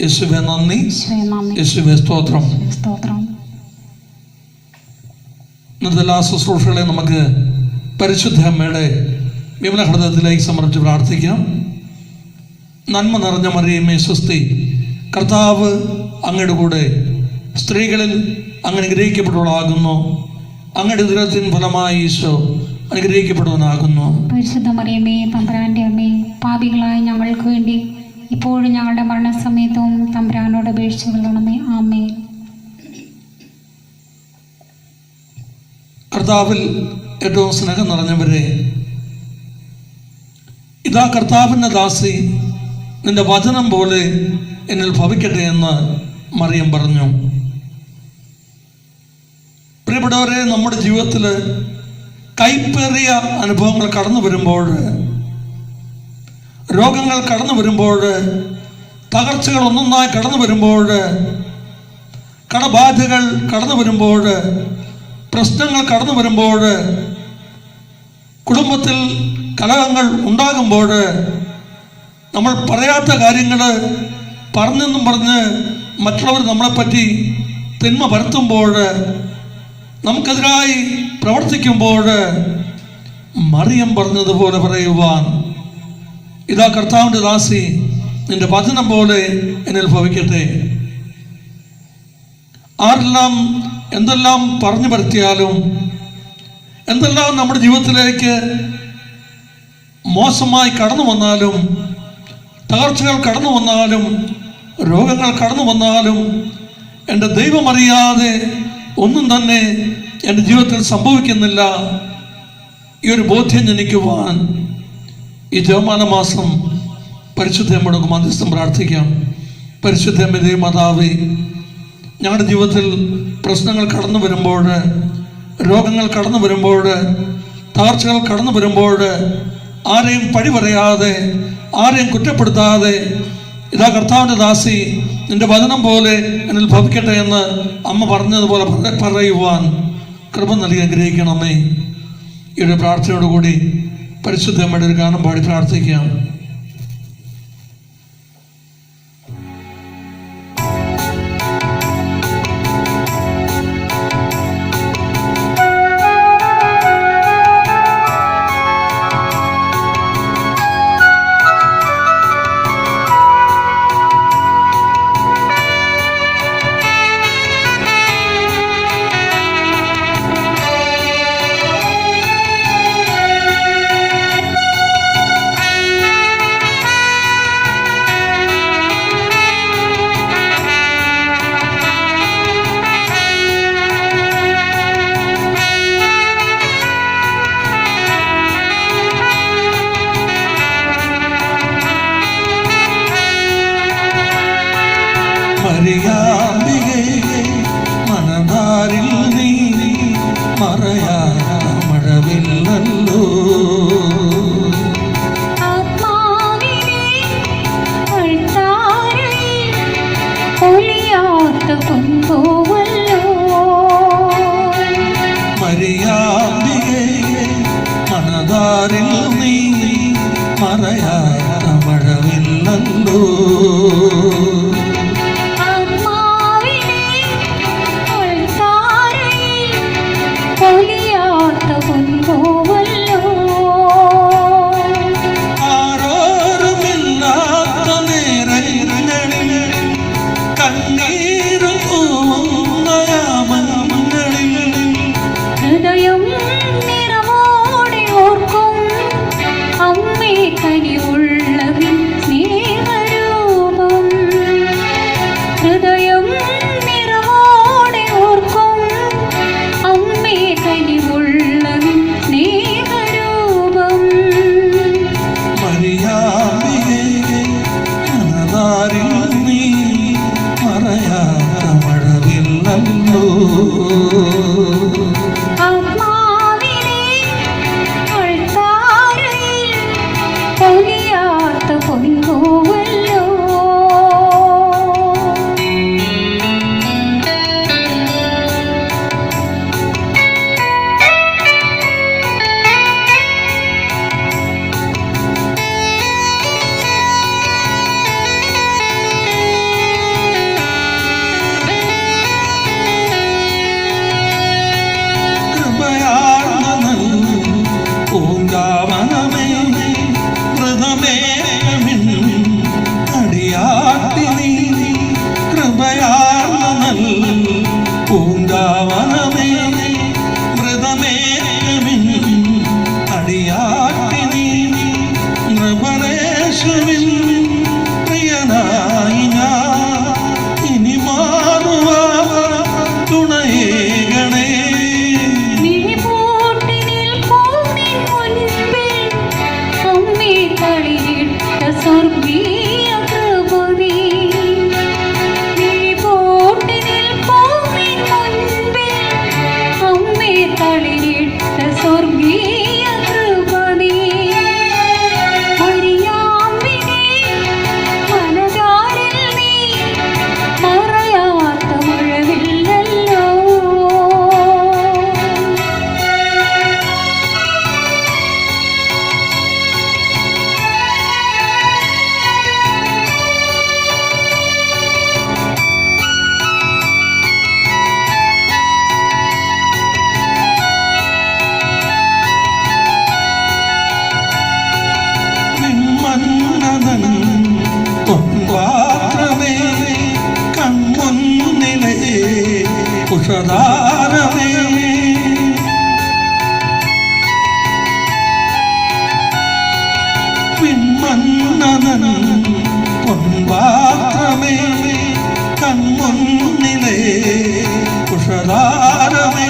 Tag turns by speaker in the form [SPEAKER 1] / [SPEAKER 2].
[SPEAKER 1] യേശുവെ നന്ദി.
[SPEAKER 2] യേശുവേ
[SPEAKER 1] സ്തോത്രം. ഇന്നത്തെ എല്ലാ ശുശ്രൂഷകളെ നമുക്ക് പരിശുദ്ധ അമ്മയുടെ വിമല ഹൃദയത്തിലേക്ക് സമർപ്പിച്ച് പ്രാർത്ഥിക്കാം. നന്മ നിറഞ്ഞ മറിയമ്മേ സ്വസ്തി. കർത്താവ് അങ്ങയുടെ കൂടെ സ്ത്രീകളിൽ അങ്ങനെ അനുഗ്രഹിക്കപ്പെട്ടവളാകുന്നു. അങ്ങയുടെ ദുരത്തിൻ ഫലമായി ഈശോ അനുഗ്രഹിക്കപ്പെടുവനാകുന്നു.
[SPEAKER 2] പരിശുദ്ധ മറിയമേ തമ്പുരാന്റെ അമ്മേ പാപികളായ ഞങ്ങൾക്ക് വേണ്ടി ഇപ്പോഴും ഞങ്ങളുടെ മരണസമയത്തും തമ്പുരാനോട് അപേക്ഷിച്ചു കൊള്ളണമേ. ആമേ
[SPEAKER 1] കർത്താവിൽ ഏറ്റവും സ്നേഹം നിറഞ്ഞവരെ ഇതാ കർത്താവിന്റെ ദാസി നിന്റെ വചനം പോലെ എന്നിൽ ഭവിക്കട്ടെ എന്ന് മറിയം പറഞ്ഞു. പ്രിയപ്പെട്ടവരെ നമ്മുടെ ജീവിതത്തിൽ കൈപ്പേറിയ അനുഭവങ്ങൾ കടന്നു വരുമ്പോൾ രോഗങ്ങൾ കടന്നു വരുമ്പോൾ തകർച്ചകൾ ഒന്നൊന്നായി കടന്നു വരുമ്പോൾ കടബാധകൾ കടന്നു വരുമ്പോൾ പ്രശ്നങ്ങൾ കടന്നു വരുമ്പോൾ കുടുംബത്തിൽ കലഹങ്ങൾ ഉണ്ടാകുമ്പോൾ നമ്മൾ പറയാത്ത കാര്യങ്ങൾ പറഞ്ഞെന്നും പറഞ്ഞ് മറ്റുള്ളവർ നമ്മളെപ്പറ്റി തിന്മ പരത്തുമ്പോൾ നമുക്കെതിരായി പ്രവർത്തിക്കുമ്പോൾ മറിയം പറഞ്ഞതുപോലെ പറയുവാൻ ഇതാ കർത്താവിന്റെ ദാസി നിന്റെ വചനം പോലെ എന്നിൽ ഭവിക്കട്ടെ. ആരെല്ലാം എന്തെല്ലാം പറഞ്ഞു പരത്തിയാലും എന്തെല്ലാം നമ്മുടെ ജീവിതത്തിലേക്ക് മോശമായി കടന്നു വന്നാലും തകർച്ചകൾ കടന്നു വന്നാലും രോഗങ്ങൾ കടന്നു വന്നാലും എന്റെ ദൈവം അറിയാതെ ഒന്നും തന്നെ എന്റെ ജീവിതത്തിൽ സംഭവിക്കുന്നില്ല. ഈ ഒരു ബോധ്യം ജനിക്കുവാൻ ഈ ജവമാന മാസം പരിശുദ്ധമ്മയുടെ മധ്യസ്ഥം പ്രാർത്ഥിക്കാം. പരിശുദ്ധമ്മ മാതാവേ ഞങ്ങളുടെ ജീവിതത്തിൽ പ്രശ്നങ്ങൾ കടന്നു വരുമ്പോൾ രോഗങ്ങൾ കടന്നു വരുമ്പോൾ തകർച്ചകൾ കടന്നു വരുമ്പോൾ ആരെയും പഴി പറയാതെ ആരെയും കുറ്റപ്പെടുത്താതെ ഇതാ കർത്താവിന്റെ ദാസി നിന്റെ വചനം പോലെ എന്നിൽ ഭവിക്കട്ടെ എന്ന് അമ്മ പറഞ്ഞതുപോലെ പറ- പറയുവാൻ കൃപ നൽകി അനുഗ്രഹിക്കണമേ. ഒരു പ്രാർത്ഥനയോടുകൂടി പരിശുദ്ധമ്മയുടെ ഒരു ഗാനം പാടി പ്രാർത്ഥിക്കാം. ഉഷധാരമേ പിൻമന്നനൻ പൊൻപാത്രമേ കൺമുന്നിലെ ഉഷധാരമേ